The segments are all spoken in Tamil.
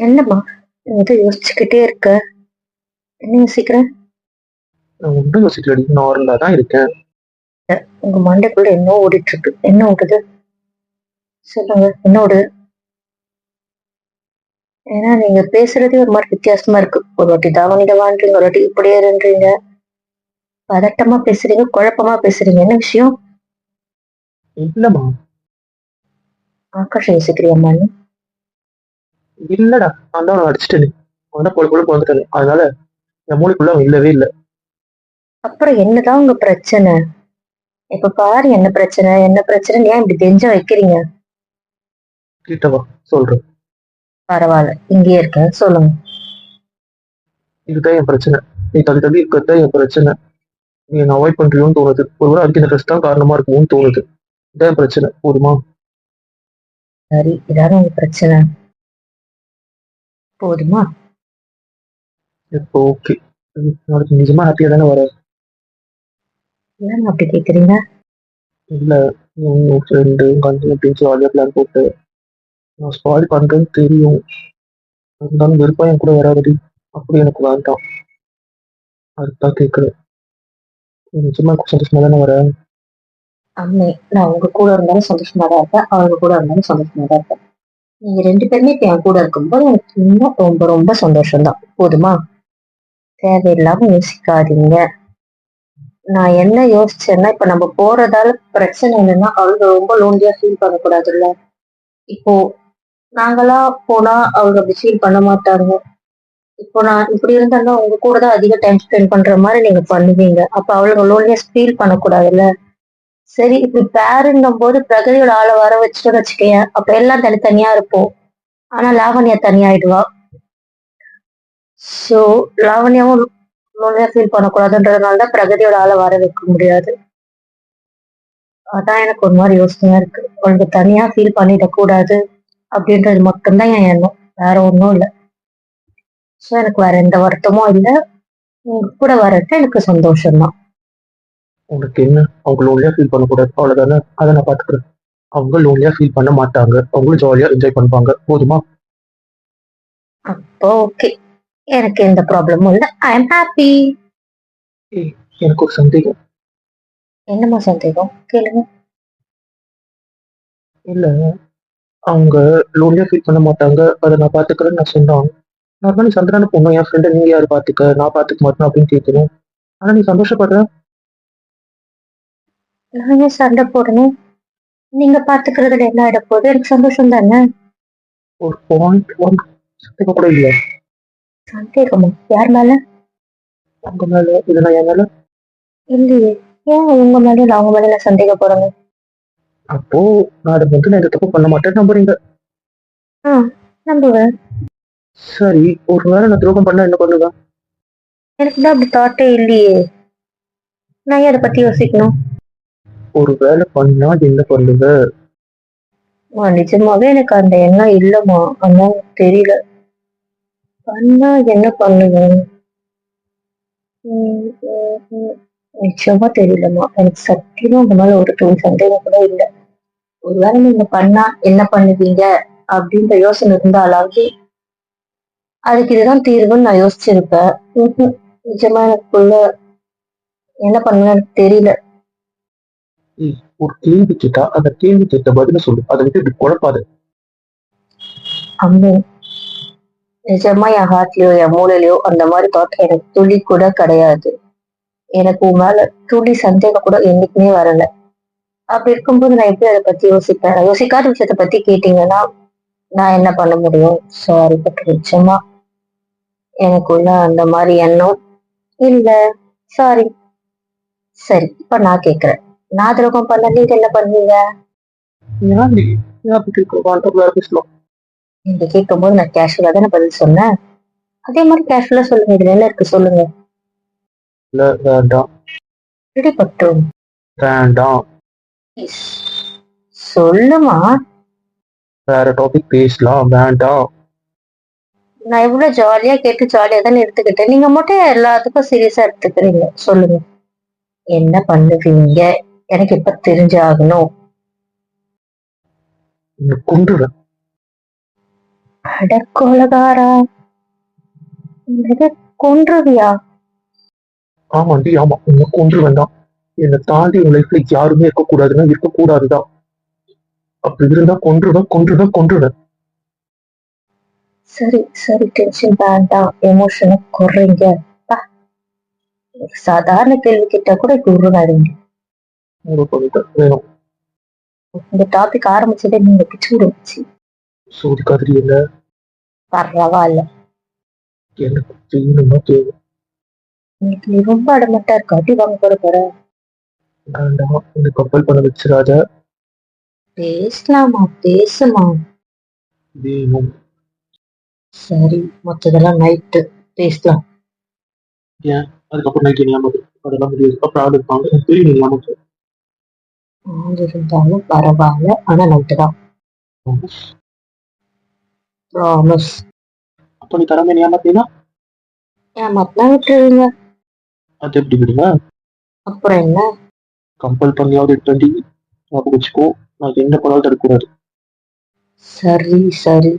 என்னம்மா எது யோசிச்சுக்கிட்டே இருக்க? என்ன யோசிக்கிற? நான் ஒன்றும் யோசிக்கலடி நார்மலா தான் இருக்கேன். உங்க மண்டைக்குள்ள என்ன ஓடிட்டு இருக்கு என்ன ஓடுது? சொல்லுங்க என்ன ஓடுது ஏன்னா நீங்க பேசுறதே ஒரு மாதிரி வித்தியாசமா இருக்கு. ஒரு வாட்டி தாவணியில வாழ்றீங்க ஒரு வாட்டி இப்படியே இருன்றீங்க பதட்டமா பேசுறீங்க குழப்பமா பேசுறீங்க. என்ன விஷயம்? இல்லம்மா. ஆகாஷ் யோசிக்கிறியம்மா நீ? இல்லடா நான் தான் அவனை அடிச்சிட்டேன் அவன் பொழு பொழுப்பு வந்துட்டாரு அதனால என் மூளைக்குள்ள அவன் இல்லவே இல்லை. அப்புறம் என்னதான் உங்க பிரச்சனை? இப்ப பாரு என்ன பிரச்சனை? என்ன பிரச்சனை ஏன் இப்படி தெஞ்ச வைக்கிறீங்க? கிட்டவா சொல்றேன். பரவாயில்ல இங்கேயே இருக்கேன் சொல்லுங்க. இதுதான் என் பிரச்சனை. நீ தள்ளி தள்ளி இருக்கிறது என் பிரச்சனை. நீ என்ன அவாய்ட் பண்றியோன்னு தோணுது. ஒருவேளை அதுக்கு இந்த ட்ரெஸ் தான் காரணமா இருக்குமோன்னு தோணுது. இதான் என் பிரச்சனை. போதுமா? சரி இதான உங்க பிரச்சனை. போதுமா? இப்போ ஓகே நாளைக்கு நிஜமா ஹாப்பியா தானே வர? ஏன் அப்படி கேக்குறீங்க? இல்ல உன் ஃப்ரெண்டு உங்க அண்ணன் அப்படின்னு ஜாலியா பிளான் போட்டு. நான் ஸ்பாயில் பண்றேன்னு தெரியும். இருந்தாலும் வெறுப்பா என் கூட வராதடி. அப்படி எனக்கு வேண்டாம். அதுதான் கேட்குறேன் நிஜமா சந்தோஷமா தானே வரேன் அம்மே நான் உங்க கூட இருந்தாலும் சந்தோஷமா தான் இருப்பேன். அவங்க கூட இருந்தாலும் சந்தோஷமா தான் இருப்பேன். நீங்க ரெண்டு பேருமே என் கூட இருக்கும்போது எனக்கு இன்னும் ரொம்ப ரொம்ப சந்தோஷம்தான். போதுமா? தேவையில்லாம யோசிக்காதீங்க. நான் என்ன யோசிச்சேன்னா இப்ப நம்ம போறதால பிரச்சனை என்னன்னா அவங்க ரொம்ப லோன்லியா ஃபீல் பண்ணக்கூடாதுல்ல. இப்போ நாங்களா போனா அவங்க அப்படி ஃபீல் பண்ண மாட்டாங்க இப்போ நான் இப்படி இருந்தாலும் உங்க கூட தான் அதிக டைம் ஸ்பெண்ட் பண்ற மாதிரி நீங்க பண்ணுவீங்க. அப்ப அவளுங்க லோன்லியா ஃபீல் பண்ணக்கூடாதுல்ல. சரி இப்படி பேருங்கும் போது பிரகதியோட ஆளை வர வச்சுட்டு வச்சுக்கேன் அப்ப எல்லாம் தனித்தனியா இருப்போம். ஆனா லாவண்யா தனியாயிடுவா. சோ லாவண்யாவும் லோன்லியா ஃபீல் பண்ணக்கூடாதுன்றதுனால தான் பிரகதியோட ஆளை வர வைக்க முடியாது. அதான் எனக்கு ஒரு மாதிரி யோசனையா இருக்கு. உனக்கு தனியா ஃபீல் பண்ணிடக்கூடாது அப்படின்றது மட்டும்தான் என் எண்ணம். வேற ஒன்றும் இல்லை. ஸோ எனக்கு வேற எந்த வருத்தமும் இல்லை. உங்க கூட வரட்டு எனக்கு சந்தோஷம்தான். உனக்கு என்ன? அவங்க லோன்லியா ஃபீல் பண்ணக்கூடாது. அவ்வளவுதானே? அதை நான் பாத்துக்கிறேன் அவங்க லோன்லியா ஃபீல் பண்ண மாட்டாங்க. அவங்களும் ஜாலியா என்ஜாய் பண்ணுவாங்க. போதுமா? அப்போ ஓகே எனக்கு எந்த ப்ராப்ளமும் இல்லை. ஐ எம் ஹாப்பி எனக்கு ஒரு சந்தேகம். என்னம்மா சந்தேகம்? கேளுங்க. இல்ல. அவங்க லோன்லியா ஃபீல் பண்ண மாட்டாங்க. அதை நான் பாத்துக்கிறேன்னு நான் சொன்னான். நார்மலி சந்திரான பொண்ணு என் ஃப்ரெண்டை நீங்க யாரு பாத்துக்க நான் பாத்துக்க மாட்டேன் அப்படின்னு கேட்கணும். ஆனா நீ சந்தோஷப்படுற? நான் ஏன் சண்டை போடணும் நீங்க பாத்துக்கிறதுல என்ன ஆயிட போகுது? எனக்கு சந்தோஷம் தானே? ஒரு பாயிண்ட் ஒன் சந்தேகம் கூட இல்ல. சந்தேகமா? யார் மேல? உங்க மேல. இல்லைன்னா என் மேல? இல்லையே. ஏன் உங்க மேல இல்ல அவங்க மேல நான் சந்தேகப்படுறேங்க அப்போ நான் அதை வந்து நான் தப்பு பண்ண மாட்டேன்னு நம்புறீங்க. நம்புவேன். சரி ஒரு வேளை நான் துரோகம் பண்ணா என்ன பண்ணுவேன்? எனக்கு தான் அப்படி தாட்டே இல்லையே. நான் அதை பத்தி யோசிக்கணும்? ஒரு வேலை பண்ணா என்ன பண்ணுவ? நிஜமாவே எனக்கு அந்த எண்ணம் இல்லம்மா. ஆனா தெரியல. பண்ணா என்ன பண்ணுவேன் நிச்சயமா தெரியலம்மா. எனக்கு சத்தியமா அந்த மேல ஒரு துணி சந்தேகம் கூட இல்லை. ஒருவேளை நீங்க பண்ணா என்ன பண்ணுவீங்க? அப்படின்ற யோசனை இருந்தாலாவது அதுக்கு இதுதான் தீர்வுன்னு நான் யோசிச்சிருப்பேன். நிஜமா எனக்குள்ள என்ன பண்ணுவேன்னு எனக்கு தெரியல. ஒரு கேள்வி கேட்டா அந்த கேள்வி கேட்ட பதில சொல்லு. அதை விட்டு இப்படி குழப்பாது. அம்மே நிஜமா என் ஹார்ட்லயோ என் மூலையிலயோ அந்த மாதிரி தாட் எனக்கு துளி கூட கிடையாது. எனக்கு உன் மேல துளி சந்தேகம் கூட என்னைக்குமே வரல. அப்படி இருக்கும்போது நான் எப்படி அதை பத்தி யோசிப்பேன்? யோசிக்காத விஷயத்த பத்தி கேட்டீங்கன்னா நான் என்ன பண்ண முடியும்? சாரி பட் நிச்சயமா எனக்குள்ள அந்த மாதிரி எண்ணம் இல்ல. சாரி சரி இப்ப நான் கேக்குறேன். நான் துரோகம் பண்ண நீங்க என்ன பண்ணுவீங்க ஏன் அப்படி கேட்க வேண்டாம் வேற பேசலாம் நீங்க கேட்கும்போது நான் கேஷுவலா தானே பதில் சொன்னேன். அதே மாதிரி கேஷுவலா சொல்லுங்க. இதுல என்ன இருக்கு சொல்லுங்க. இல்ல வேண்டாம். ரெடி பட்டும் வேண்டாம். சொல்லுமா? வேற டாபிக் பேசலாம். வேண்டாம். நான் எவ்வளவு ஜாலியா கேட்டு ஜாலியா தானே எடுத்துக்கிட்டேன். நீங்க மட்டும் எல்லாத்துக்கும் சீரியஸா எடுத்துக்கிறீங்க. சொல்லுங்க. என்ன பண்ணுவீங்க? எனக்கு இப்ப தெரிஞ்சாகணும்? கொண்டுறேன் அடக்கோலகாரா என்னது? கொன்றுவியா? ஆமாண்டி ஆமா. உன்னை கொன்று வேண்டாம் என்னை தாண்டி உன் லைஃப்ல யாருமே இருக்கக்கூடாதுன்னா இருக்கக்கூடாதுதான் அப்படி இருந்தா கொன்றுவேன் கொன்றுவேன் கொன்றுவேன். சரி சரி டென்ஷன் வேண்டாம். எமோஷனை குறைங்க. சாதாரண கேள்வி கிட்ட கூட இப்படி வேணும். இந்த டாபிக் ஆரம்பிச்சதே நீங்க பிச்சு. விடுச்சு சோதிக்காதிரி என்ன பரவாயில்ல. எனக்கு வேணுமா தேவை இன்னைக்கு நீ ரொம்ப அடமட்டா இருக்க. அடி வாங்க போற போற. வேண்டாம். இந்த கப்பல் பண்ண வச்சிடாத பேசலாமா? பேசுமா வேணும். சரி மொத்ததெல்லாம் நைட்டு பேசலாம். அதுக்கப்புறம் நைட் ஞாபகம் அதெல்லாம் முடியாது. அப்புறம் ஆள் இருப்பாங்க. எனக்கு தெரியும் ஆள் இருந்தாலும் பரவாயில்ல. ஆனா நைட்டு தான். ப்ராமிஸ் அப்ப நீ தராம ஞாபகத்தீங்கன்னா ஏமாத்தினா? விட்டுருங்க. அது எப்படி விடுங்க? அப்புறம் என்ன? கம்பல் பண்ணியாவது எட்டு வண்டி ஞாபகம் வச்சுக்கோ. நான் என்ன பண்ணாலும் தடுக்கக்கூடாது. சரி சரி.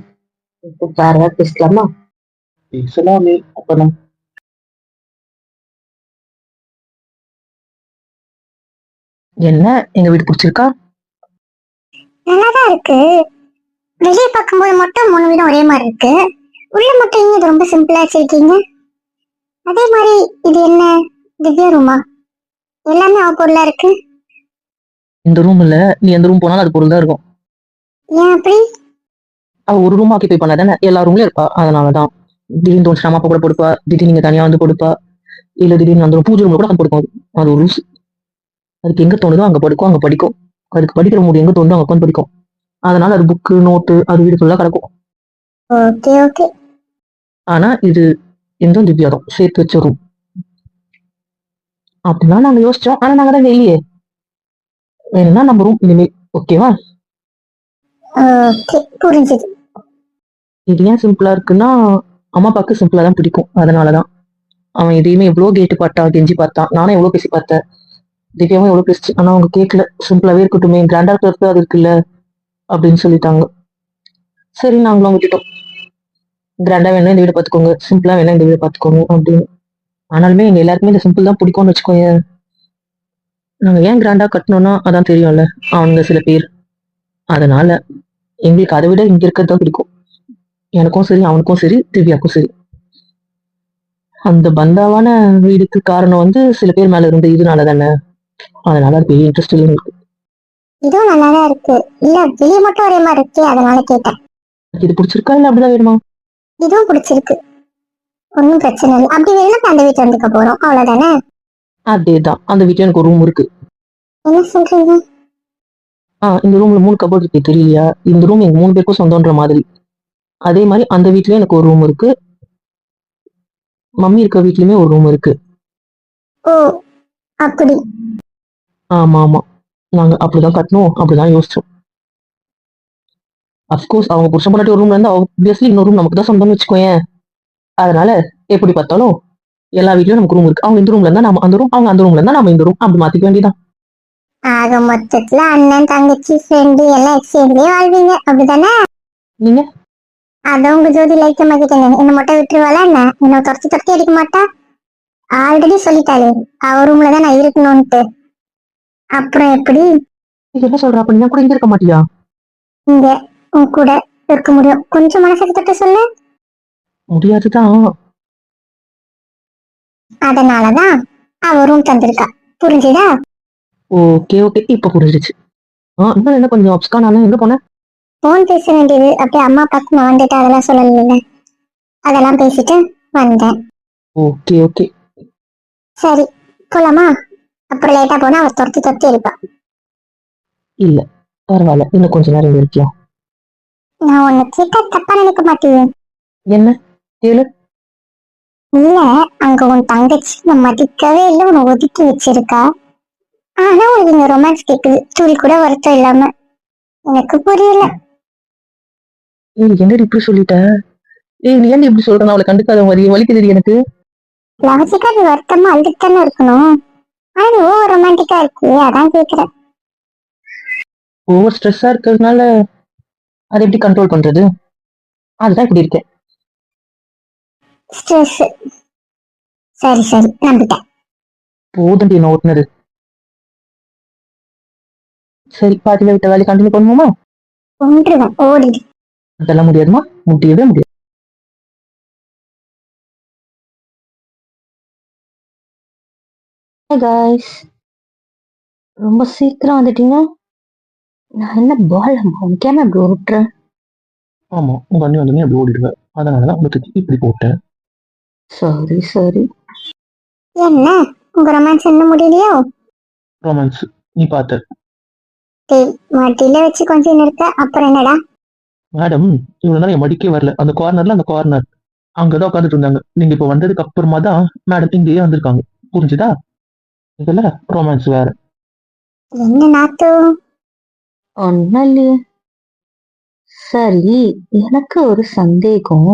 இப்போ வேற ஏதாவது பேசலாமா? பேசலாமே. அப்ப நம்ம என்ன? எங்க வீடு பிடிச்சிருக்கா? நல்லாதான் இருக்கு. வெளியே பார்க்கும்போது மட்டும் மூணு வீடும் ஒரே மாதிரி இருக்கு. உள்ள மட்டும் ஏன் இது ரொம்ப சிம்பிளா வச்சிருக்கீங்க? அதே மாதிரி இது என்ன? திவ்யா ரூமா எல்லாமே அவ பொருளா இருக்கு? இந்த ரூம் இல்ல. நீ எந்த ரூம் போனாலும் அது பொருள் தான் இருக்கும். ஏன் அப்படி? அவ ஒரு ரூம் ஆக்கிபை பண்ணாதானே எல்லா ரூம்லயும் இருப்பா. அதனாலதான். திடீர்னு தோணுச்சு அம்மா அப்பா கூட கொடுப்பா திடீர்னு நீங்க தனியா வந்து கொடுப்பா இல்ல திடீர்னு அந்த பூஜை ரூம்ல கூட வந்து அது. அது ஒரு ரூல்ஸ் அதுக்கு எங்க தோணுதோ அங்க படுக்கும் அங்க படிக்கும். அதுக்கு படிக்கிற மூடு எங்க தோணுதோ அங்க உட்காந்து படிக்கும். அதனால அது புக்கு நோட்டு அது வீடு ஃபுல்லா கிடக்கும். ஓகே ஓகே ஆனா இது எந்த திவ்யா தான். சேர்த்து வச்ச ரூம் அப்படிலாம் நாங்க யோசிச்சோம். ஆனா நாங்க தான் வெளியே. வேணும்னா நம்ம ரூம் இனிமேல் ஓகேவா ஓகே புரிஞ்சுது. இது ஏன் சிம்பிளா இருக்குன்னா அம்மா அப்பாவுக்கு சிம்பிளா தான் பிடிக்கும். அதனாலதான் அவன் எதையுமே எவ்வளவு கேட்டு பார்த்தான் கெஞ்சி பார்த்தான். நானும் எவ்வளவு பேசி பார்த்தேன். திவ்யாவும் எவ்வளவு பேசிச்சு ஆனா அவங்க கேட்கல சிம்பிளாவே இருக்கட்டுமே கிராண்டா இருக்கிறது அது இருக்குல்ல அப்படின்னு சொல்லிட்டாங்க. சரி நாங்களும் விட்டுட்டோம் கிராண்டா வேணா இந்த வீடு பார்த்துக்கோங்க. சிம்பிளா வேணா இந்த வீடு பார்த்துக்கோங்க அப்படின்னு. ஆனாலுமே எங்க எல்லாருக்குமே இந்த சிம்பிள் தான் பிடிக்கும்னு வச்சுக்கோங்க நாங்க ஏன் கிராண்டா கட்டணும்னா அதான் தெரியும்ல அவனுங்க சில பேர். அதனால எங்களுக்கு அதை விட இங்க இருக்கிறது தான் பிடிக்கும். எனக்கும் சரி அவனுக்கும் சரி திவ்யாக்கும் சரி. அந்த பந்தாவான வீடுக்கு காரணம் வந்து சில பேர் மேல இருந்த இதனால தானே. அதனால அது பெரிய இன்ட்ரெஸ்ட் இல்லை எனக்கு இதுவும் நல்லாதான் இருக்கு. இல்ல வெளியே மட்டும் ஒரே மாதிரி இருக்கே அதனால கேட்டேன். இது பிடிச்சிருக்கா இல்ல அப்படிதான் வேணுமா? இதுவும் பிடிச்சிருக்கு. ஒன்றும் பிரச்சனை இல்லை. அப்படி வேணும் அந்த வீட்டு வந்துக்க போறோம். அவ்வளவுதானே? அதேதான். அந்த வீட்டுல எனக்கு ஒரு ரூம் இருக்கு. என்ன சொல்றீங்க? ஆஹ் இந்த ரூம்ல மூணு கபோர்ட் இருக்கு. தெரியலையா? இந்த ரூம் எங்க மூணு பேருக்கும் சொந்தம்ன்ற மாதிரி. அதே மாதிரி அந்த வீட்லயும் எனக்கு ஒரு ரூம் இருக்கு. மம்மி இருக்க வீட்லயுமே ஒரு ரூம் இருக்கு. ஓ அப்படி. ஆமா ஆமா நாங்க அப்படிதான் கட்டணும் அப்படிதான் யோசிச்சோம். அப்கோர்ஸ் அவங்க புருஷன் பொண்டாட்டி ஒரு ரூம்ல இருந்தா ஆப்வியஸ்லி இன்னொரு ரூம் நமக்கு தான் சொந்தம்னு வச்சுக்கோயேன். அதனால எப்படி பார்த்தாலும் எல்லா வீட்லயும் நமக்கு ரூம் இருக்கு. அவங்க இந்த ரூம்ல இருந்தா நம்ம அந்த ரூம் அவங்க அந்த ரூம்ல இருந்தா நம்ம இந்த ரூம் அப்படி மாத்திக்க வேண்டியதான் ஆக மொத்தத்துல அண்ணன் தங்கச்சி ஃப்ரெண்டு எல்லாம் எக்ஸ்சேஞ்ச்லயே வாழ்வீங்க. அப்படிதானே? நீங்க? அதான் உங்க ஜோதி லைக்க மாத்திட்டேங்க என்ன மட்டும் விட்டுருவாளா என்ன? என்ன துரத்தி துரத்தி அடிக்க மாட்டா? ஆல்ரெடி சொல்லிட்டாளே அவ ரூம்ல தான் நான் இருக்கணும்ட்டு அப்புறம் எப்படி? என்ன சொல்ற? அப்ப நீ கூட இங்க இருக்க மாட்டியா? இங்க உன் கூட இருக்க முடியும். கொஞ்சம் மனசுக்கு தொட்டு சொல்லு. முடியாதுதான். அதனாலதான் அவ ரூம் தந்திருக்கா. புரிஞ்சுதா? Okay okay. இப்ப புரிஞ்சிச்சு ஆ இன்னும் என்ன கொஞ்சம் அப்ஸ்கான் ஆனா எங்க போன? போன் பேச வேண்டியது. அப்படியே அம்மா அப்பாக்கு நான் வந்துட்டு அதெல்லாம் சொல்லல அதெல்லாம் பேசிட்டு வந்தேன். Okay okay. சரி போலாமா? அப்புறம் லேட்டா போனா அவர் துரத்தி துரத்தி அடிப்பா. இல்ல பரவாயில்ல. இன்னும் கொஞ்ச நேரம் இருக்கலாம். நான் உன்னை கேட்டா தப்பா நினைக்க மாட்டேன் என்ன? கேளு. இல்ல அங்க உன் தங்கச்சி நான் மதிக்கவே இல்லை உன்னை ஒதுக்கி வச்சிருக்கா. ஆனா உனக்கு இங்க ரொமான்ஸ் கேக்குது. துளி கூட வருத்தம் இல்லாம. எனக்கு புரியல. ஏய் என்னடி இப்படி சொல்லிட்ட? ஏய் நீ ஏன் இப்படி சொல்ற நான் அவளை கண்டுக்காத மாதிரி வலிக்குது எனக்கு? லாஜிக்கா நீ வருத்தமா அழுதுட்டு தானே இருக்கணும். ஆனா ஓவர் ரொமான்டிக்கா இருக்கு. அதான் கேக்குறேன். ஓவர் ஸ்ட்ரெஸ்ஸா இருக்கிறதுனால அதை எப்படி கண்ட்ரோல் பண்றது? அதுதான் இப்படி இருக்கேன். ஸ்ட்ரெஸ் சரி சரி. நம்பிட்டேன். போதுண்டி என்ன ஓட்டுனது. சரி பாதியில விட்ட வேலையை கண்டினியூ பண்ணுவோமா கொன்றுவேன். ஓடிடு. அதெல்லாம் முடியாதுமா? முடியவே முடியாது. காய்ஸ் ரொம்ப சீக்கிரம் வந்துட்டீங்க. நான் என்ன பால் முக்கியமா இப்படி விட்டுறேன் ஆமா உங்க அண்ணி வந்து அப்படி ஓடிடுவேன். அதனாலதான் உங்களுக்கு இப்படி போட்டேன். சரி சரி என்ன? உங்க ரொமான்ஸ் இன்னும் முடியலையோ? ரொமான்ஸ் நீ பார்த்த. டேய் மட்டில வச்சு கொஞ்சம் நிறுத்த அப்புறம் என்னடா? மேடம் இவ்வளவு நேரம் என் மடிக்கே வரல. அந்த கார்னர்ல அந்த கார்னர் அங்கதான் உட்காந்துட்டு இருந்தாங்க. நீங்க இப்ப வந்ததுக்கு அப்புறமா தான் மேடம் இங்கேயே வந்திருக்காங்க. புரிஞ்சுதா? இதுல ரொமான்ஸ் வேற. என்ன நாத்து? ஒன்னும் இல்லையே சரி எனக்கு ஒரு சந்தேகம்.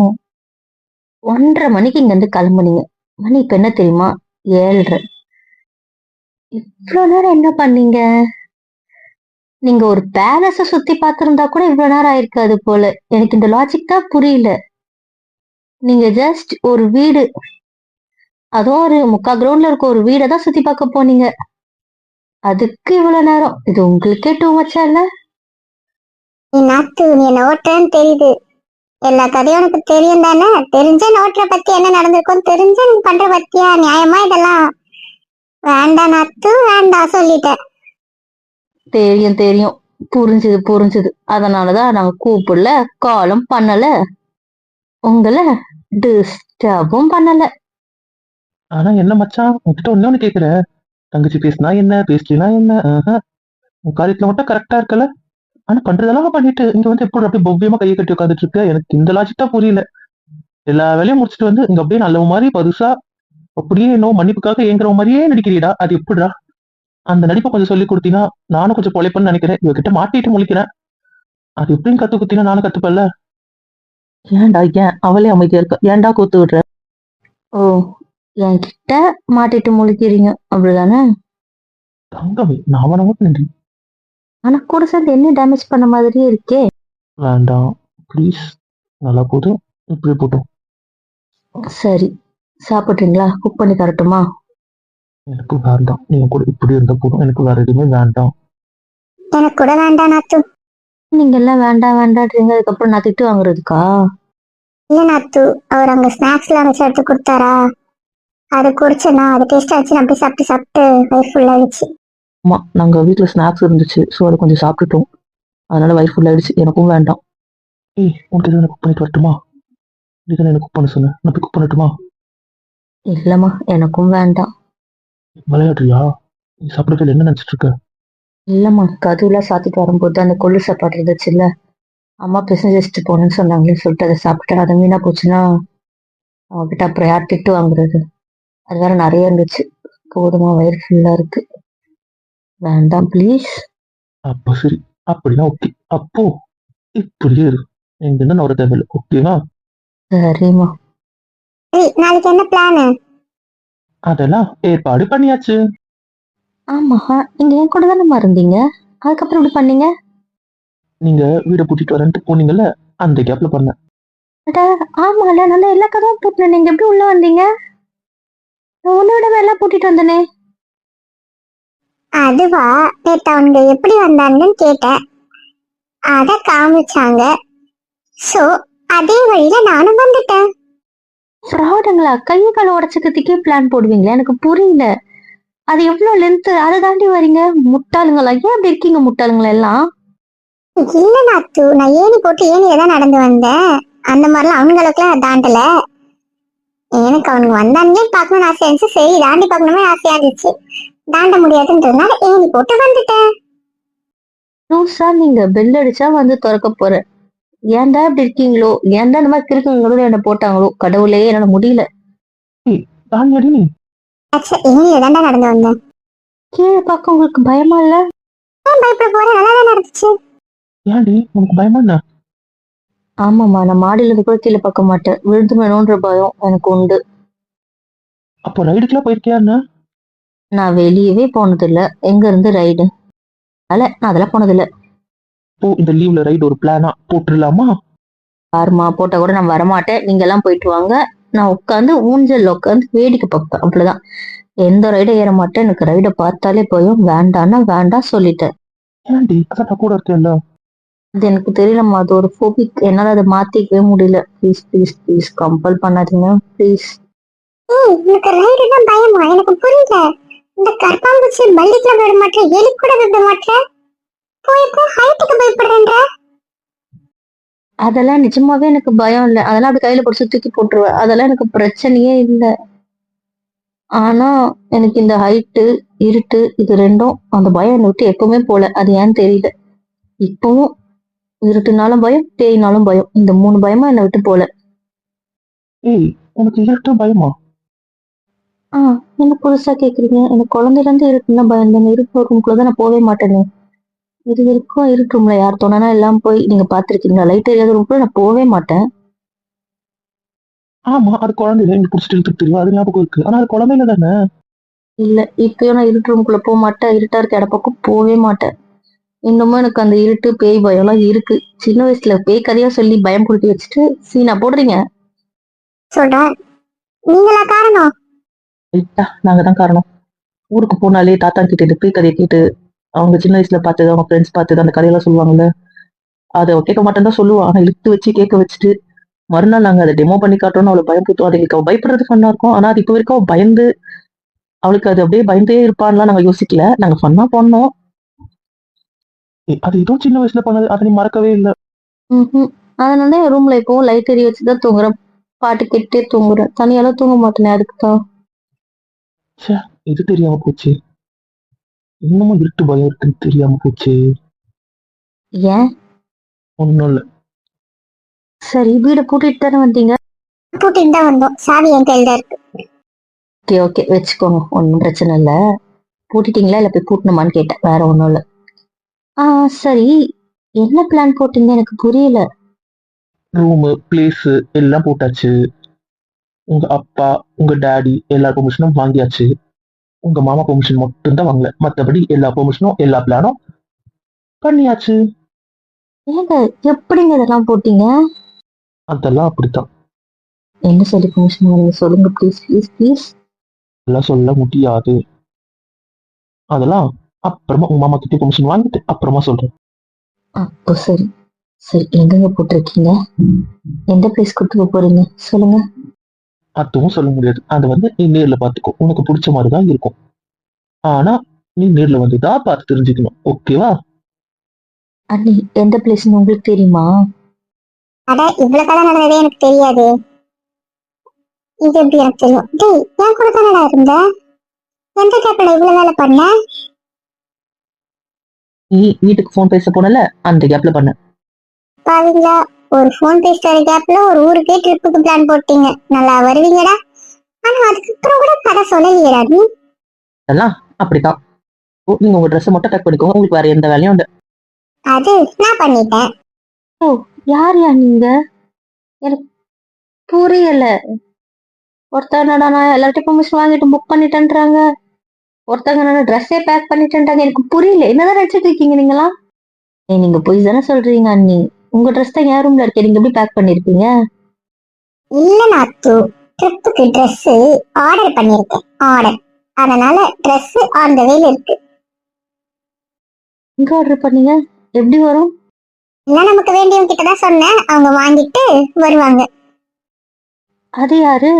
ஒன்றரை மணிக்கு இங்க இருந்து கிளம்புனீங்க. மணி இப்ப என்ன தெரியுமா? ஏழ்ரை. இவ்வளவு நேரம் என்ன பண்ணீங்க? நீங்க ஒரு பேலஸ சுத்தி பார்த்திருந்தா கூட இவ்வளவு நேரம் ஆயிருக்காது போல. எனக்கு இந்த லாஜிக் தான் புரியல. நீங்க ஜஸ்ட் ஒரு வீடு அதுவும் ஒரு முக்கா கிரவுண்ட்ல இருக்க ஒரு வீடை தான் சுத்தி பார்க்க போனீங்க. அதுக்கு இவ்வளவு நேரம்? இது உங்களுக்கே டூ மச்சா இல்ல? நீ நாத்து நீ என்ன ஓட்டுறன்னு தெரியுது. எல்லா கதையும் உனக்கு தெரியும் தானே? தெரிஞ்ச நோட்டுற பத்தி என்ன நடந்திருக்கும் தெரிஞ்ச நீ பண்ற பத்தியா? நியாயமா இதெல்லாம்? வேண்டாம் நாத்து வேண்டாம் சொல்லிட்டேன். தெரியும் தெரியும். புரிஞ்சுது புரிஞ்சுது. அதனாலதான் நாங்க கூப்பிடல காலும் பண்ணல. உங்களை டிஸ்டர்பும் பண்ணல. ஆனா என்ன மச்சான்? உன்கிட்ட ஒண்ணே ஒண்ணு கேக்குறேன் தங்கச்சி பேசினா என்ன? பேசலினா என்ன? ஆஹா. உன் காரியத்துல மட்டும் கரெக்டா இருக்கல. ஆனா பண்றதெல்லாம் பண்ணிட்டு இங்க வந்து எப்படி அப்படியே பொவ்வியமா கையை கட்டி உட்காந்துட்டு இருக்க? எனக்கு இந்த லாஜிக் தான் புரியல. எல்லா வேலையும் முடிச்சுட்டு வந்து இங்க அப்படியே நல்ல மாதிரி பதுசா அப்படியே இன்னும் மன்னிப்புக்காக ஏங்குற மாதிரியே நடிக்கிறீடா அது எப்படிடா? அந்த நடிப்பை கொஞ்சம் சொல்லி கொடுத்தீங்கன்னா நானும் கொஞ்சம் பொழைப்பேன்னு நினைக்கிறேன். இவகிட்ட மாட்டிட்டு முழிக்கிறேன். அது எப்படின்னு கத்து குத்தினா நானும் கத்துப்பல்ல ஏன்டா ஏன்? அவளே அமைதியா இருக்க? ஏன்டா கூத்து விடுற? ஓ என்கிட்ட மாட்டிட்டு முழிக்கிறீங்க. அப்படிதானே? தங்கமே நான் அவனை மட்டும் ஆனா கூட சேர்ந்து என்ன டேமேஜ் பண்ண மாதிரியே இருக்கே. வேண்டாம் ப்ளீஸ் நல்லா போதும் இப்படி போட்டோம். சரி சாப்பிட்றீங்களா? குக் பண்ணி தரட்டுமா? எனக்கு வேண்டாம் நீங்க கூட இப்படி இருந்த போதும். எனக்கு வேற எதுவுமே வேண்டாம். எனக்கு கூட வேண்டாம் நாத்து. நீங்க எல்லாம் வேண்டாம் வேண்டான்றீங்க. அதுக்கப்புறம் நான் திட்டு வாங்குறதுக்கா? இல்ல நாத்து. அவர் அங்க ஸ்நாக்ஸ்லாம் வச்சு எடுத்து கொடுத்தாரா? அது குடிச்சேன்னா அது டேஸ்டா வச்சு நான் அப்படியே சாப்பிட்டு சாப்பிட்டு வயிறு ஃபுல் ஆயிடுச்சு. ஆமா நாங்க வீட்ல ஸ்நாக்ஸ் இருந்துச்சு. ஸோ அதை கொஞ்சம் சாப்பிட்டுட்டோம். அதனால வயிறு ஃபுல் ஆயிடுச்சு. எனக்கும் வேண்டாம். ஏய் உனக்கு எதுவும் குக் பண்ணிட்டு வரட்டுமா? இதுதான் எனக்கு குக் பண்ண சொன்னேன் நான் போய் குக் பண்ணட்டுமா? இல்லம்மா எனக்கும் வேண்டாம். விளையாடுறியா? நீ சாப்பிடறதுல என்ன நினைச்சிட்டு இருக்க? இல்லம்மா கதுவெல்லாம் சாத்திட்டு வரும்போது அந்த கொள்ளு சாப்பாடு இருந்துச்சுல்ல. அம்மா பிசைஞ்சு வச்சுட்டு போனேன்னு சொன்னாங்களே சொல்லிட்டு அதை சாப்பிட்டேன். அது வீணா போச்சுன்னா அவங்ககிட்ட அப்புறம் யார் திட்டு வாங்குறது. அது வேற நிறைய இருந்துச்சு. போதுமா வயிறு ஃபுல்லா இருக்கு. வேண்டாம் ப்ளீஸ் அப்போ சரி. அப்படின்னா ஓகே அப்போ இப்படியே இரு. எங்க என்ன வர தேவையில்லை. ஓகேவா சரிம்மா. சரி நாளைக்கு என்ன பிளானு அதெல்லாம் ஏற்பாடு பண்ணியாச்சு. ஆமா நீங்க என் கூட தானே இருந்தீங்க? அதுக்கப்புறம் இப்படி பண்ணீங்க? நீங்க வீடை பூட்டிட்டு வரேன்ட்டு போனீங்கல்ல அந்த கேப்ல பண்ணேன். அட ஆமால நான் தான் எல்லா கதவும் பூட்டினேன். நீங்க எப்படி உள்ள வந்தீங்க? நான் உன்னோட எல்லாம் பூட்டிட்டு வந்தனே? அதுவா நேத்து அவங்க எப்படி வந்தாங்கன்னு கேட்டேன். அத காமிச்சாங்க. சோ அதே வழியில நானும் வந்துட்டேன். ஃப்ராடுங்களா? கையை கால உடச்சுக்கிறதுக்கே பிளான் போடுவீங்களா? எனக்கு புரியல. அது எவ்வளவு லென்த் அதை தாண்டி வரீங்க? முட்டாளுங்களா? ஏன் அப்படி இருக்கீங்க முட்டாளுங்களா எல்லாம்? இல்ல நாத்து நான் ஏணி போட்டு ஏணியில தான் நடந்து வந்தேன். அந்த மாதிரிலாம் அவனுங்களுக்குலாம் தாண்டல. எனக்கு அவனுங்க வந்தானுங்க பார்க்கணும்னு ஆசையா இருந்துச்சு. சரி தாண்டி பார்க்கணுமே ஆசையா இருந்துச்சு. தாண்ட முடியாதுன்றதுனால ஏணி போட்டு வந்துட்டேன். லூசா நீங்க பெல் அடிச்சா வந்து திறக்க போறேன் ஏன்டா இப்படி இருக்கீங்களோ? ஏன்டா இந்த மாதிரி கிறுக்குங்களோட என்ன போட்டாங்களோ? கடவுளே என்னால முடியல. ஏணியில தாண்டா நடந்து வந்தேன். கீழே பார்க்க உங்களுக்கு பயமா இல்ல? பயப்பட போறேன் நல்லா தான் நடந்துச்சு. ஏன்டி உனக்கு பயமா என்ன? ஆமாம்மா நான் மாடியில இருந்து கூட கீழே பார்க்க மாட்டேன். விழுந்துமேனோன்ற பயம் எனக்கு உண்டு. அப்போ ரைடுக்குலாம் போயிருக்கியா என்ன? நான் வெளியவே போனதில்ல. எங்க இருந்து ரைடு? அதனால நான் அதெல்லாம் போனதில்ல. இப்போ இந்த லீவ்ல ரைடு ஒரு பிளானா போட்டுடலாமா? யாருமா போட்டா கூட நான் வரமாட்டேன். நீங்க எல்லாம் போயிட்டு வாங்க. நான் உட்காந்து ஊஞ்சல்ல உட்காந்து வேடிக்கை பார்ப்பேன். அவ்வளவுதான். எந்த ரைடும் ஏற மாட்டேன். எனக்கு ரைடை பார்த்தாலே போயும். வேண்டான்னா வேண்டாம் சொல்லிட்டேன். ஏன்டி அதான் நான் கூட இருக்கேன்ல. அது எனக்கு தெரியலம்மா. அது ஒரு ஃபோபிக் என்னால அதை மாத்திக்கவே முடியல. ப்ளீஸ் ப்ளீஸ் ப்ளீஸ் கம்பல் பண்ணாதீங்க. ப்ளீஸ் ஏய் உனக்கு ரைடுனா பயமா? எனக்கு புரியல. இந்த கற்பாம்பூச்சி பள்ளிக்குள்ள விட மாட்டேன் எலி கூட விட மாட்டேன் போய் போய் ஹைட்டுக்கு பயப்படுறேன்ற. அதெல்லாம் நிஜமாவே எனக்கு பயம் இல்லை. அதெல்லாம் அப்படி கையில பிடிச்சி தூக்கி போட்டுருவேன். அதெல்லாம் எனக்கு பிரச்சனையே இல்லை. ஆனா எனக்கு இந்த ஹைட்டு இருட்டு இது ரெண்டும் அந்த பயம் என்னை விட்டு எப்பவுமே போல. அது ஏன்னு தெரியல. இப்பவும் இருட்டுனாலும் பயம் பேய்னாலும் பயம். இந்த மூணு பயமும் என்னை விட்டு போல ஏய் உனக்கு இருட்டு பயமா? ஆ என்ன புதுசா கேக்குறீங்க? எனக்கு குழந்தையில இருந்து இருக்குன்னா பயம் தானே. இருட்டு ரூம்குள்ள தான் நான் போவே மாட்டேனே. இது வரைக்கும் இருட்டு ரூம்ல யார் தோணனா எல்லாம் போய் நீங்க பாத்திருக்கீங்களா லைட் எரியாத ரூம்குள்ள நான் போவே மாட்டேன். ஆமா அது குழந்தைல எனக்கு பிடிச்சிட்டு தெரியும். அது ஞாபகம் இருக்கு. ஆனா அது குழந்தையில தானே? இல்ல இப்பயும் நான் இருட்டு ரூம்குள்ள போக மாட்டேன். இருட்டா இருக்க இட பக்கம் போவே மாட்டேன். இன்னமும் எனக்கு அந்த இருட்டு பேய் பயம் எல்லாம் இருக்கு. சின்ன வயசுல பேய் கதையா சொல்லி பயம் கொடுத்து வச்சுட்டு சீனா போடுறீங்க? சொல்ற நீங்களா காரணம்? நாங்க தான் காரணம். ஊருக்கு போனாலே தாத்தா கிட்ட இந்த பேய் கதையை கேட்டு அவங்க சின்ன வயசுல பார்த்தது அவங்க ஃப்ரெண்ட்ஸ் பார்த்தது அந்த கதையெல்லாம் சொல்லுவாங்கல்ல. அதை கேட்க மாட்டேன் தான் சொல்லுவா. ஆனா இழுத்து வச்சு கேட்க வச்சுட்டு மறுநாள் நாங்க அதை டெமோ பண்ணி காட்டோம்னு அவளை பயன்படுத்துவோம் அது எங்களுக்கு அவ பயப்படுறது ஃபன்னா இருக்கும். ஆனா அது இப்போ வரைக்கும் பயந்து அவளுக்கு அது அப்படியே பயந்தே இருப்பான்லாம் நாங்க யோசிக்கல. நாங்க ஃபன்னா பண்ணோம் அது ஏதோ சின்ன வயசுல பண்ணது அதை நீ மறக்கவே இல்லை. அதனால என் ரூம்ல இப்பவும் லைட் எரிய வச்சுதான் தூங்குறேன். பாட்டு கேட்டே தூங்குறேன். தனியாலாம் தூங்க மாட்டேனே அதுக்கு தான் இது தெரியாம போச்சு? இன்னமும் இருட்டு பயம் இருக்குன்னு தெரியாம போச்சு. ஏன்? ஒன்றும் இல்லை. சரி வீடை பூட்டிட்டு தானே வந்தீங்க? பூட்டிட்டு தான் வந்தோம். சாவி என் கையில இருக்கு. ஓகே ஓகே வச்சுக்கோங்க. ஒன்றும் பிரச்சனை இல்லை. பூட்டிட்டீங்களா? இல்லை போய் பூட்டணுமான்னு கேட்டேன். வேற ஒன்றும் இல்லை. ஆ சரி. என்ன பிளான் போட்டீங்க எனக்கு புரியல. ரூமு பிளேஸு எல்லாம் போட்டாச்சு. உங்க அப்பா உங்க டாடி எல்லா பெர்மிஷனும் வாங்கியாச்சு. உங்க மாமா பெர்மிஷன் மட்டும்தான் வாங்கல. மத்தபடி எல்லா பெர்மிஷனும் எல்லா பிளானும் பண்ணியாச்சு. ஏங்க எப்படிங்க இதெல்லாம் போட்டீங்க? அதெல்லாம் அப்படித்தான். என்ன சொல்லி வாங்குனீங்க? சொல்லுங்க ப்ளீஸ் ப்ளீஸ் ப்ளீஸ் அதெல்லாம் சொல்ல முடியாது. அதெல்லாம் அப்புறமா உங்க மாமா கிட்ட பெர்மிஷன் வாங்கிட்டு அப்புறமா சொல்றேன். அப்போ சரி. சரி எங்கெங்க போட்டிருக்கீங்க? எந்த பிளேஸ் கூட்டு போறீங்க? சொல்லுங்க. அதுவும் சொல்ல முடியாது. அது வந்து நீ நேர்ல பாத்துக்கோ. உனக்கு பிடிச்ச மாதிரி தான் இருக்கும். ஆனா நீ நேர்ல வந்து தான் பார்த்து தெரிஞ்சுக்கணும். ஓகேவா அண்ணி எந்த பிளேஸ்னு உங்களுக்கு தெரியுமா? அட இவ்வளவு கதை நடந்ததே எனக்கு தெரியாது. இது எப்படி எனக்கு தெரியும்? டேய் என் கூட தானடா இருந்த? எந்த கேப்ல இவ்வளவு வேலை பண்ண? நீ வீட்டுக்கு ஃபோன் பேச போனல அந்த கேப்ல பண்ண. பாவீங்களா? ஒரு ஃபோன் பேசுற கேப்ல ஒரு ஊருக்கே ட்ரிப்புக்கு பிளான் போட்டீங்க. நல்லா வருவீங்கடா. ஆனா அதுக்கப்புறம் கூட கதை சொல்லலையேடா நீ அதெல்லாம் அப்படித்தான். ஓ, நீங்க உங்க ட்ரெஸ் மட்டும் பேக் பண்ணிக்கோங்க. உங்களுக்கு வேற எந்த வேலையும் இல்லை. அது நான் பண்ணிட்டேன். யார் யா நீங்க எனக்கு புரியல. ஒருத்தர் நான் எல்லார்ட்டையும் பெர்மிஷன் வாங்கிட்டு புக் பண்ணிட்டேன்றாங்க. ஒருத்தங்க நான் ட்ரெஸ்ஸே பேக் பண்ணிட்டேன்றாங்க எனக்கு புரியல. என்னதான் நினைச்சிட்டு இருக்கீங்க நீங்களா ஏய் நீங்க போய் தானே சொல்றீங்க அண்ணி. உங்க ட்ரெஸ் தான் என் ரூம்ல இருக்கே. நீங்க எப்படி பேக் பண்ணிருப்பீங்க? இல்ல நாத்து. ட்ரிப்புக்கு Dress ஆர்டர் பண்ணிருக்கேன். ஆர்டர் அதனால Dress ஆன் த வேல இருக்கு. எங்க ஆர்டர் பண்ணீங்க? எப்படி வரும்? இல்ல நமக்கு வேண்டியவங்க கிட்ட தான் சொன்னேன். அவங்க வாங்கிட்டு வருவாங்க. அது யாரு?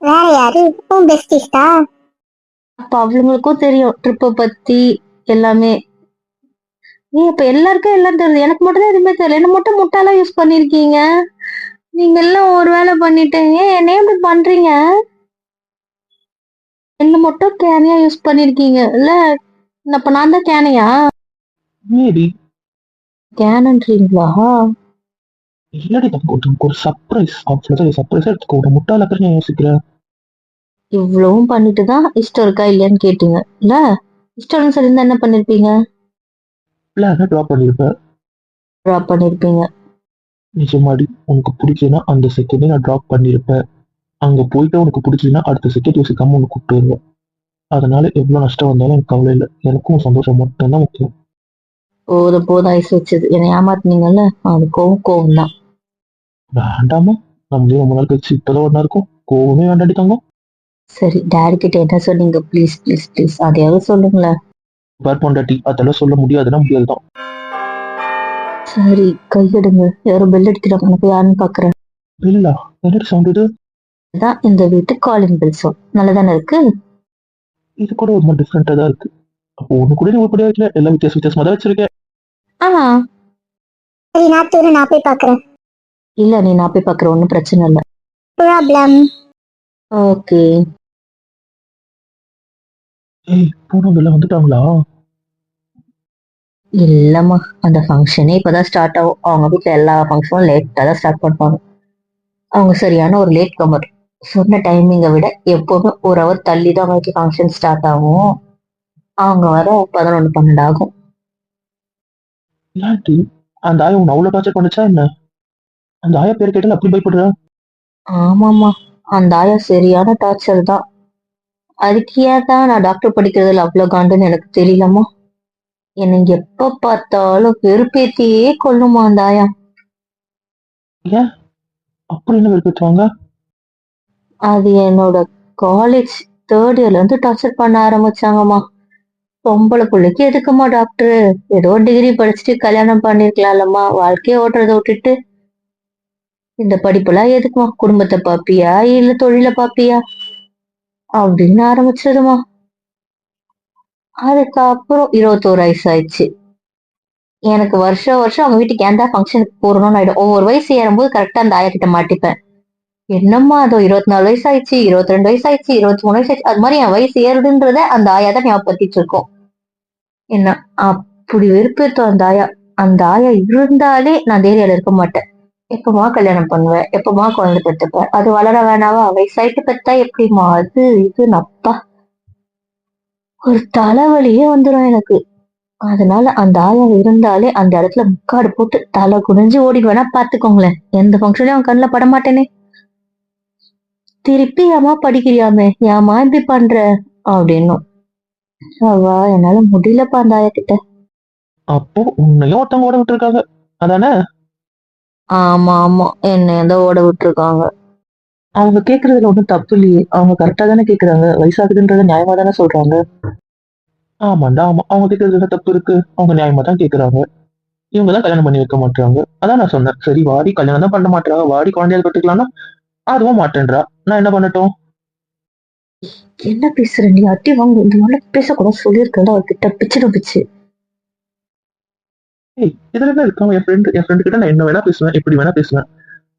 வேற யாரு? உன் பெஸ்டிஸ் தான் அப்ப அவங்களுக்கும் தெரியும் ட்ரிப்பை பத்தி எல்லாமே. ஏய் அப்ப எல்லாருக்கும் எல்லாம் தெரியுது. எனக்கு மட்டும் தான் எதுவுமே தெரியல. என்ன மட்டும் முட்டாளா யூஸ் பண்ணிருக்கீங்க? நீங்க எல்லாம் ஒரு வேலை பண்ணிட்டீங்க என்ன இப்படி பண்றீங்க? என்ன மட்டும் கேனையா யூஸ் பண்ணிருக்கீங்க. இல்ல அப்ப நான் தான் கேனையா? மேபி கேனன்றீங்களா? இல்லடி உனக்கு ஒரு சர்ப்ரைஸ் அவ்வளவுதான் சர்ப்ரைஸா எடுத்துக்கோ. ஒரு முட்டாள பேர் யோசிக்கிறேன் இவ்வளவும் பண்ணிட்டு தான் இஷ்டம் இருக்கா இல்லையான்னு கேட்டீங்க. இல்ல? இஷ்டம் சொல்லியிருந்தா என்ன பண்ணிருப்பீங்க? பிளான ட்ராப் பண்ணிருப்பேன். ட்ராப் பண்ணிருப்பீங்க. நிஜமாடி உனக்கு பிடிச்சதுன்னா அந்த செகண்டே நான் ட்ராப் பண்ணிருப்பேன். அங்க போயிட்டு உனக்கு பிடிச்சதுன்னா அடுத்த செகண்ட் யோசிக்காம உனக்கு கூப்பிட்டு வருவேன். அதனால எவ்வளவு நஷ்டம் வந்தாலும் எனக்கு கவலை இல்லை. எனக்கும் சந்தோஷம் மட்டும்தான் முக்கியம். போதும் போதும் ஐஸ் வச்சது. என்னை ஏமாத்துனீங்கல்ல? அது கோவம் கோவம் தான் வேண்டாமா நம்மளே ரொம்ப நாள் கழிச்சு இப்பதான் ஒன்றா இருக்கும். கோவமே வேண்டாடி தங்கம் சரி டேடி கிட்ட என்ன சொன்னீங்க? ப்ளீஸ் ப்ளீஸ் ப்ளீஸ் அதையாவது சொல்லுங்களேன் பேர் பொண்டாட்டி அதெல்லாம் சொல்ல முடியாதுன்னா முடியாதுதான். சரி கையெடுங்க. யாரும் பெல் அடிக்கிறாங்க. போய் யாருன்னு பாக்குறேன். இல்ல என்னடி சவுண்ட் இது? இதான் இந்த வீட்டு காலிங் பெல் சவுண்ட் நல்லதானே இருக்கு? இது கூட ஒரு மாதிரி டிஃப்ரெண்டா தான் இருக்கு. அப்போ ஒண்ணு கூட நீ உருப்படியா வைக்கல எல்லாம் வித்தியாச வித்தியாசமா தான் வச்சிருக்கேன். ஆ. சரி நான் தூர நான் போய் பாக்குறேன். இல்ல நீ நான் போய் பாக்குற ஒன்றும் பிரச்சனை இல்லை. Problem okay. ஏய் போனவங்க எல்லாம் வந்துட்டாங்களா? இல்லம்மா அந்த ஃபங்க்ஷனே இப்பதான் ஸ்டார்ட் ஆகும். அவங்க வீட்ல எல்லா ஃபங்க்ஷனும் லேட்டாக தான் ஸ்டார்ட் பண்ணுவாங்க. அவங்க சரியான ஒரு லேட் கமர் சொன்ன டைமிங்கை விட எப்போவுமே ஒரு ஹவர் தள்ளி தான் அவங்களுக்கு ஃபங்க்ஷன் ஸ்டார்ட் ஆகும். அவங்க வர பதினொன்று பன்னெண்டு ஆகும். இல்லாட்டி அந்த ஆயா உன்னை அவ்வளவு டார்ச்சர் பண்ணுச்சா என்ன? அந்த ஆயா பேர் கேட்டாலும் அப்படி பயப்படுற? ஆமாம்மா. அந்த ஆயா சரியான டார்ச்சர் தான். அதுக்கு தான் நான் டாக்டர் படிக்கிறதுல அவ்வளோ காண்டுன்னு எனக்கு தெரியலம்மா. என்னை எப்போ பார்த்தாலும் வெறுப்பேத்தியே கொல்லுமா அந்த ஆயா. அப்படி என்ன வெறுப்பேற்றுவாங்க அது என்னோட காலேஜ் தேர்ட் இயர்ல இருந்து டார்ச்சர் பண்ண ஆரம்பிச்சாங்கம்மா. பொம்பளை பிள்ளைக்கு எதுக்குமா டாக்டர் ஏதோ டிகிரி படிச்சுட்டு கல்யாணம் பண்ணிருக்கலாம்லம்மா. வாழ்க்கைய ஓட்டுறதை விட்டுட்டு இந்த படிப்பெல்லாம் எதுக்குமா? குடும்பத்தை பாப்பியா? இல்ல தொழில பாப்பியா? அப்படின்னு ஆரம்பிச்சதுமா அதுக்கப்புறம் இருபத்தோரு வயசு ஆயிடுச்சு எனக்கு வருஷம் வருஷம் அவங்க வீட்டுக்கு ஏன்டா ஃபங்க்ஷனுக்கு போறணும்னு ஆயிடும். ஒவ்வொரு வயசு ஏறும்போது கரெக்டா அந்த ஆயா கிட்ட மாட்டிப்பேன். என்னம்மா அதோ இருபத்தி நாலு வயசு ஆயிடுச்சு இருபத்தி ரெண்டு வயசு ஆயிடுச்சு இருபத்தி மூணு வயசு ஆயிடுச்சு அது மாதிரி என் வயசு ஏறுதுன்றத அந்த ஆயா தான் ஞாபகத்திட்டு இருக்கோம். என்ன அப்படி வெறுப்பேத்தோம் அந்த ஆயா. அந்த ஆயா இருந்தாலே நான் அந்த ஏரியால இருக்க மாட்டேன். எப்பமா கல்யாணம் பண்ணுவேன் எப்பமா குழந்தை பெற்றுப்பேன் அது வளர வேணாவா? வயசாயிட்டு பெத்தா எப்படிமா அது இது நப்பா ஒரு தலைவலியே வந்துடும் எனக்கு. அதனால அந்த ஆயம் இருந்தாலே அந்த இடத்துல முக்காடு போட்டு தலை குனிஞ்சு ஓடிடுவேனா. பாத்துக்கோங்களேன் எந்த ஃபங்க்ஷன்லயும் அவன் கண்ணுல பட மாட்டேனே. திருப்பி ஏமா படிக்கிறியாமே? ஏமா இப்படி பண்ற? அப்படின்னும். அவா என்னால முடியலப்பா அந்த ஆயா கிட்ட அப்போ உன்னையும் ஒருத்தவங்க ஓட விட்டுருக்காங்க. அதானே? ஆமா ஆமா. என்ன ஏதோ ஓட விட்டுருக்காங்க. அவங்க கேக்குறதுல ஒன்றும் தப்பு இல்லையே. அவங்க கரெக்டா தானே கேக்குறாங்க. வயசாகுதுன்றத நியாயமா தானே சொல்றாங்க. ஆமாண்டா ஆமா. அவங்க கேக்குறதுல என்ன தப்பு இருக்கு? அவங்க நியாயமா தான் கேக்குறாங்க. இவங்க தான் கல்யாணம் பண்ணி வைக்க மாட்டாங்க அதான் நான் சொன்னேன். சரி வாடி கல்யாணம் தான் பண்ண மாட்டாங்க வாடி குழந்தையால் கட்டுக்கலாம்னா அதுவும் மாட்டேன்றா. நான் என்ன பண்ணட்டும்? என்ன பேசுற நீ? அட்டி வாங்க. இந்த மாதிரி பேசக்கூடாது சொல்லியிருக்கல அவர்கிட்ட பிச்சிடும் பிச்சு. ஏய் இதுல என்ன இருக்கு? அவன் என் ஃப்ரெண்ட் என் ஃப்ரெண்டு கிட்ட நான் என்ன வேணா பேசுவேன் எப்படி வேணா பேசுவேன்.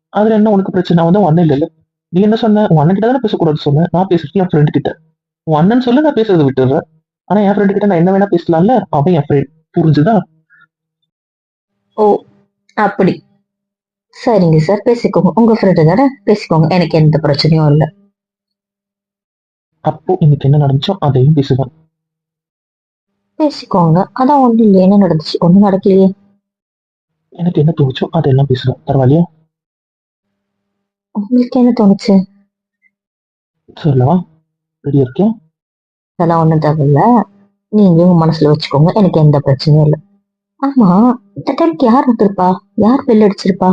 அதுல என்ன உனக்கு பிரச்சனை? உன் அண்ணன் இல்லைல்ல. நீ என்ன சொன்ன? உன் அண்ணன் கிட்ட தானே பேசக்கூடாதுன்னு சொன்னேன். நான் பேசுறது என் ஃப்ரெண்டு கிட்ட. உன் அண்ணன் சொல்ல நான் பேசுறதை விட்டுறேன் ஆனா என் ஃப்ரெண்டு கிட்ட நான் என்ன வேணா பேசலாம்ல? அவன் என் ஃப்ரெண்ட் புரிஞ்சுதா? ஓ அப்படி. சரிங்க சார் பேசிக்கோங்க. உங்க ஃப்ரெண்டு தானே பேசிக்கோங்க. எனக்கு எந்த பிரச்சனையும் இல்லை. அப்போ இன்னைக்கு என்ன நடந்துச்சோ அதையும் பேசுவேன். பேசிக்கோங்க. அதான் ஒண்ணும் இல்லை என்ன நடந்துச்சு? ஒண்ணும் நடக்கலையே. எனக்கு என்ன தோணுச்சோ அதெல்லாம் பேசுவேன் பரவாயில்லையா? உங்களுக்கு என்ன தோணுச்சு? சொல்லவா ரெடியா இருக்கியா அதெல்லாம் ஒண்ணும் தேவையில்ல. நீங்க உங்க மனசுல வச்சுக்கோங்க. எனக்கு எந்த பிரச்சனையும் இல்லை. ஆமா இந்த டைம்க்கு யார் வந்திருப்பா? யார் பெல் அடிச்சிருப்பா?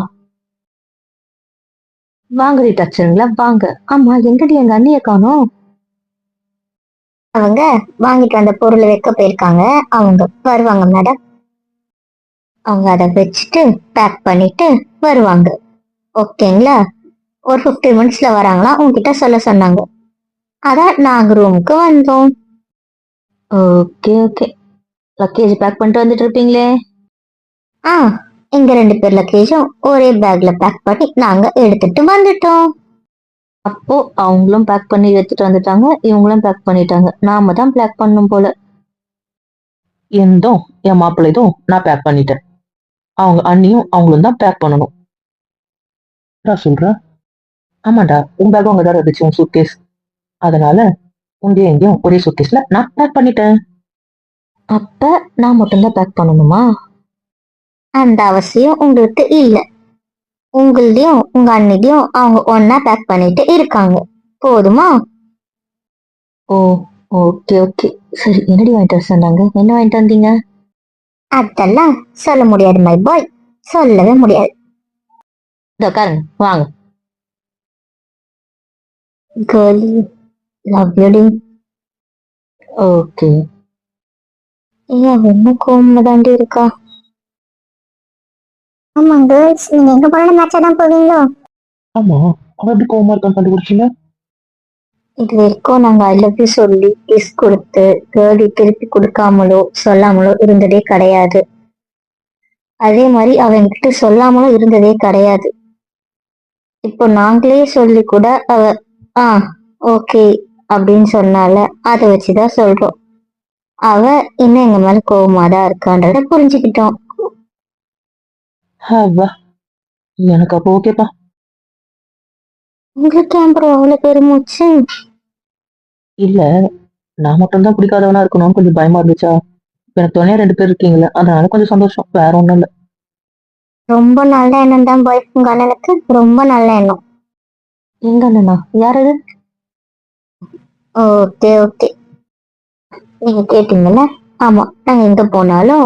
வாங்கடி டச்சுங்களா வாங்க. ஆமா எங்கடி எங்க அண்ணிய காணோம்? அவங்க வாங்கிட்டு வந்த பொருளை வைக்க போயிருக்காங்க. அவங்க வருவாங்க மேடம் அவங்க அதை வச்சுட்டு பேக் பண்ணிட்டு வருவாங்க. ஓகேங்களா ஒரு ஃபிஃப்டீன் மினிட்ஸ்ல வராங்களா? உங்ககிட்ட சொல்ல சொன்னாங்க. அதான் நாங்க ரூமுக்கு வந்தோம். ஓகே ஓகே லக்கேஜ் பேக் பண்ணிட்டு வந்துட்டு இருப்பீங்களே? ஆ எங்க ரெண்டு பேர் லக்கேஜும் ஒரே பேக்ல பேக் பண்ணி நாங்க எடுத்துட்டு வந்துட்டோம். அப்போ அவங்களும் பேக் பண்ணி எடுத்துட்டு வந்துட்டாங்க இவங்களும் பேக் பண்ணிட்டாங்க. நாம தான் பேக் பண்ணும் போல. எந்தோ என் மாப்பிள்ளைதும் நான் பேக் பண்ணிட்டேன். அவங்க அண்ணியும் அவங்களும் தான் பேக் பண்ணணும். நான் சொல்றேன் ஆமாடா உன் பேக் அங்கே தான் இருந்துச்சு உன் சூட்கேஸ் அதனால உண்டிய எங்கேயும் ஒரே சூட்கேஸ்ல நான் பேக் பண்ணிட்டேன். அப்ப நான் மட்டும்தான் பேக் பண்ணணுமா? அந்த அவசியம் உங்களுக்கு இல்ல. உங்களதையும் உங்க அண்ணிதையும் அவங்க ஒன்னா பேக் பண்ணிட்டு இருக்காங்க. போதுமா? ஓ ஓகே ஓகே சரி என்னடி வாங்கிட்டு வர சொன்னாங்க? என்ன வாங்கிட்டு வந்தீங்க? அதெல்லாம் சொல்ல முடியாது மை பாய் சொல்லவே முடியாது. உட்காருங்க வாங்க. கேர்ளி லவ் யூடி ஓகே ஏன் என்ன கோவமா தாண்டி இருக்கா? ஆமா கேர்ள்ஸ் நீங்க எங்க போனாலும் மேட்சா தான் போவீங்களோ? ஆமா அவன் எப்படி கோவமா இருக்கான்னு கண்டுபிடிச்சீங்க இது வரைக்கும் நாங்க ஐ லவ் யூ சொல்லி கிஸ் கொடுத்து கேர்ளி திருப்பி கொடுக்காமலோ சொல்லாமலோ இருந்ததே கிடையாது. அதே மாதிரி அவன்கிட்ட சொல்லாமலும் இருந்ததே கிடையாது. இப்போ நாங்களே சொல்லி கூட அவ ஆ ஓகே அப்படின்னு சொன்னால அதை வச்சுதான் சொல்றோம். அவ இன்னும் எங்க மேல கோவமா தான் இருக்கான்றத புரிஞ்சுக்கிட்டோம். வா எனக்கு அப்போ ஓகேப்பா உங்களுக்கு ப்ரோ அவ்வளவு பெருமூச்சு? இல்ல நான் மட்டும்தான் பிடிக்காதவனா இருக்கணும்னு கொஞ்சம் பயமா இருந்துச்சா? எனக்கு துணையா ரெண்டு பேர் இருக்கீங்களே அதனால கொஞ்சம் சந்தோஷம் வேற ஒண்ணும் இல்ல. ரொம்ப நல்ல எண்ணம் தான் பாய் உங்க அண்ணனுக்கு ரொம்ப நல்ல எண்ணம். எங்க அண்ணனா? யார் அது? ஓகே ஓகே நீங்க கேட்டீங்கல்ல? ஆமா நாங்க எங்க போனாலும்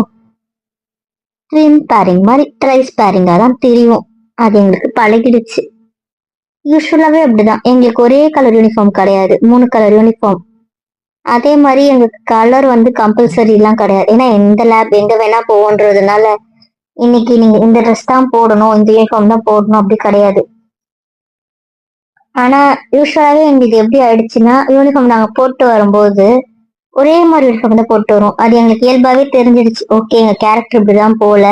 ட்வின் பேரிங் மாதிரி ட்ரைஸ் ஸ்பேரிங்காக தான் தெரியும். அது எங்களுக்கு பழகிடுச்சு. யூஸ்வலாகவே அப்படிதான். எங்களுக்கு ஒரே கலர் யூனிஃபார்ம் கிடையாது. மூணு கலர் யூனிஃபார்ம் அதே மாதிரி எங்களுக்கு கலர் வந்து கம்பல்சரிலாம் கிடையாது. ஏன்னா எந்த லேப் எங்கே வேணா போவோன்றதுனால இன்னைக்கு நீங்கள் இந்த ட்ரெஸ் தான் போடணும் இந்த யூனிஃபார்ம் தான் போடணும் அப்படி கிடையாது. ஆனால் யூஸ்வலாகவே எங்களுக்கு எப்படி ஆயிடுச்சுன்னா யூனிஃபார்ம் நாங்கள் போட்டு வரும்போது ஒரே மாதிரி யூனிஃபார்ம் தான் போட்டு வரும். அது எங்களுக்கு இயல்பாவே தெரிஞ்சிடுச்சு. ஓகே எங்க கேரக்டர் இப்படிதான் போல.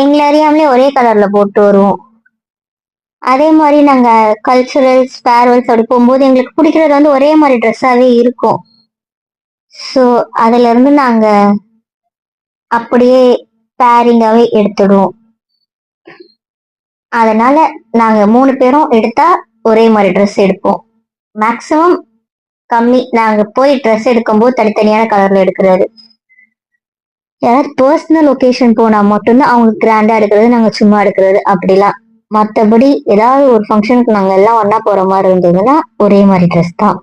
எங்களை அறியாமலே ஒரே கலர்ல போட்டு வருவோம் அதே மாதிரி நாங்க கல்ச்சுரல்ஸ் ஃபேர்வெல்ஸ் அப்படி போகும்போது எங்களுக்கு பிடிக்கிறது வந்து ஒரே மாதிரி ட்ரெஸ்ஸாவே இருக்கும். ஸோ அதுல இருந்து நாங்க அப்படியே பேரிங்காவே எடுத்துடுவோம். அதனால நாங்க மூணு பேரும் எடுத்தா ஒரே மாதிரி ட்ரெஸ் எடுப்போம். மேக்சிமம் கம்மி. நாங்க போய் ட்ரெஸ் எடுக்கும்போது தனித்தனியான கலர்ல எடுக்கிறாரு யாராவது பர்சனல் லொகேஷன் போனா மட்டும்தான் அவங்களுக்கு கிராண்டா எடுக்கிறது நாங்க சும்மா எடுக்கிறது. அப்படிலாம். மற்றபடி ஏதாவது ஒரு ஃபங்க்ஷனுக்கு நாங்க எல்லாம் ஒன்னா போற மாதிரி இருந்ததுன்னா ஒரே மாதிரி ட்ரெஸ் தான்.